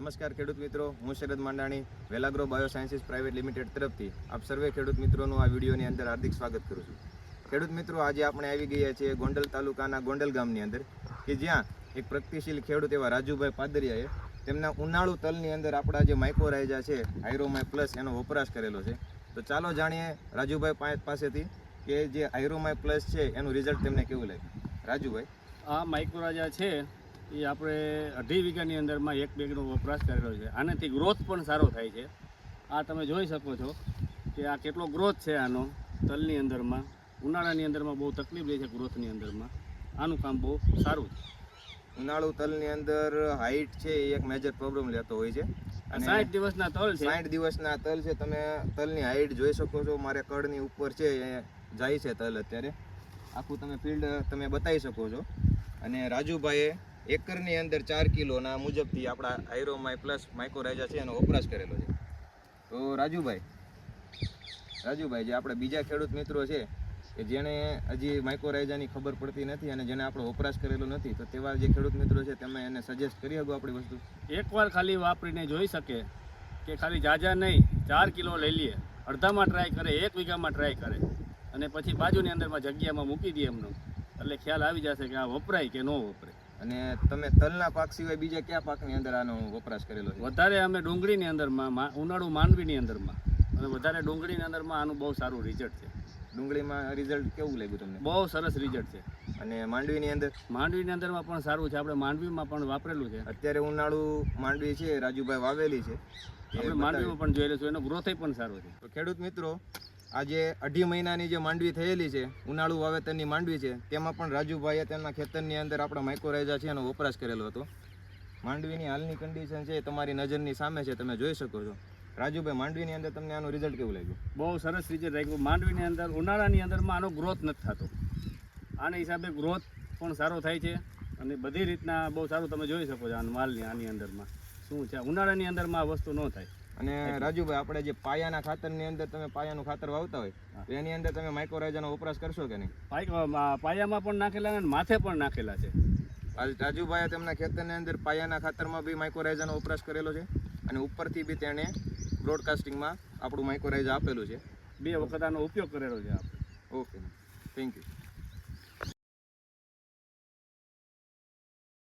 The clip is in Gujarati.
નમસ્કાર ખેડૂત મિત્રો, હું શરદ માંડાણી, વેલાગ્રો બાયોસાયન્સીસ પ્રાઇવેટ લિમિટેડ તરફથી આપ સર્વે ખેડૂત મિત્રોનું આ વિડીયોની અંદર હાર્દિક સ્વાગત કરું છું. ખેડૂત મિત્રો, આજે આપણે આવી ગયા છીએ ગોંડલ તાલુકાના ગોંડલ ગામની અંદર, કે જ્યાં એક પ્રગતિશીલ ખેડૂત એવા રાજુભાઈ પાદરિયાએ તેમના ઉનાળુ તલની અંદર આપણા જે માઇક્રોરાઇઝા છે, આયરોમાય પ્લસ એનો વપરાશ કરેલો છે. તો ચાલો જાણીએ રાજુભાઈ પાસેથી કે જે આયરોમાય પ્લસ છે, એનું રિઝલ્ટ તેમને કેવું લાગ્યું? રાજુભાઈ. આ માઇક્રોરાજા છે એ આપણે અઢી વીઘાની અંદરમાં એક બેગનો વપરાશ કરેલો છે. આનાથી ગ્રોથ પણ સારો થાય છે. આ તમે જોઈ શકો છો કે આ કેટલો ગ્રોથ છે આનો તલની અંદરમાં. ઉનાળાની અંદરમાં બહુ તકલીફ રહે છે ગ્રોથની અંદરમાં. આનું કામ બહુ સારું છે. ઉનાળુ તલની અંદર હાઈટ છે એ એક મેજર પ્રોબ્લેમ લેતો હોય છે. અને સાઠ દિવસના તલ છે. સાઠ દિવસના તલ છે. તમે તલની હાઈટ જોઈ શકો છો. મારે કળની ઉપર છે એ જાય છે તલ અત્યારે. આખું તમે ફિલ્ડ તમે બતાવી શકો છો. અને રાજુભાઈએ એકરની અંદર ચાર કિલોના મુજબથી આપણા આયરોમાય પ્લસ માઇક્રોરાઇઝા છે એનો વપરાશ કરેલો છે. તો રાજુભાઈ રાજુભાઈ, જે આપણે બીજા ખેડૂત મિત્રો છે, કે જેણે હજી માઇક્રોરાઇઝાની ખબર પડતી નથી અને જેણે આપણો વપરાશ કરેલો નથી, તો તેવા જે ખેડૂત મિત્રો છે, તમે એને સજેસ્ટ કરી શકો આપણી વસ્તુ? એકવાર ખાલી વાપરીને જોઈ શકે કે ખાલી જાજા નહીં, ચાર કિલો લઈ લઈએ અડધામાં ટ્રાય કરે, એક વીઘામાં ટ્રાય કરે, અને પછી બાજુની અંદરમાં જગ્યામાં મૂકી દઈએ એમનો. એટલે ખ્યાલ આવી જશે કે આ વપરાય કે ન વપરાય. અને તમે તલના પાક સિવાય બીજા કયા પાકની અંદર આનો વપરાશ કરેલો છે? વધારે અમે ડુંગળીની અંદરમાં ઉનાળુ માંડવીની અંદરમાં. અને વધારે ડુંગળીની અંદરમાં આનું બહુ સારું રિઝલ્ટ છે. ડુંગળીમાં રિઝલ્ટ કેવું લાગ્યું તમને? બહુ સરસ રિઝલ્ટ છે. અને માંડવીની અંદર? માંડવીની અંદરમાં પણ સારું છે. આપણે માંડવીમાં પણ વાપરેલું છે. અત્યારે ઉનાળુ માંડવી છે રાજુભાઈ વાવેલી છે. આપણે માંડવીમાં પણ જોયેલું છે. એનો ગ્રોથ પણ સારો છે. તો ખેડૂત મિત્રો આજે અઢી મહિનાની જે માંડવી થયેલી છે, ઉનાળુ વાવેતરની માંડવી છે, તેમાં પણ રાજુભાઈએ તેમના ખેતરની અંદર આપણા માઇક્રોરાઇઝા છે એનો વપરાશ કરેલો હતો. માંડવીની હાલની કન્ડિશન છે એ તમારી નજરની સામે છે, તમે જોઈ શકો છો. રાજુભાઈ, માંડવીની અંદર તમને આનું રિઝલ્ટ કેવું લાગ્યું? બહુ સરસ રિઝલ્ટ રાખ્યું માંડવીની અંદર, ઉનાળાની અંદરમાં આનો ગ્રોથ નથી થતો. આના હિસાબે ગ્રોથ પણ સારો થાય છે અને બધી રીતના બહુ સારું તમે જોઈ શકો છો આ માલની, આની અંદરમાં. શું છે? ઉનાળાની અંદરમાં આ વસ્તુ ન થાય. અને રાજુભાઈ આપણે જે પાયાના ખાતરની અંદર તમે પાયાનું ખાતર વાવતા હોય તો એની અંદર તમે માઇક્રોરાઇઝાનો વપરાશ કરશો કે નહીં? પાય- પાયામાં પણ નાખેલા અને માથે પણ નાખેલા છે. આજ રાજુભાઈએ તેમના ખેતરની અંદર પાયાના ખાતરમાં બી માઇક્રોરાઇઝાનો વપરાશ કરેલો છે અને ઉપરથી બી તેણે બ્રોડકાસ્ટિંગમાં આપણું માઇક્રોરાઇઝા આપેલું છે. બે વખત આનો ઉપયોગ કરેલો છે આપણે. Okay thank you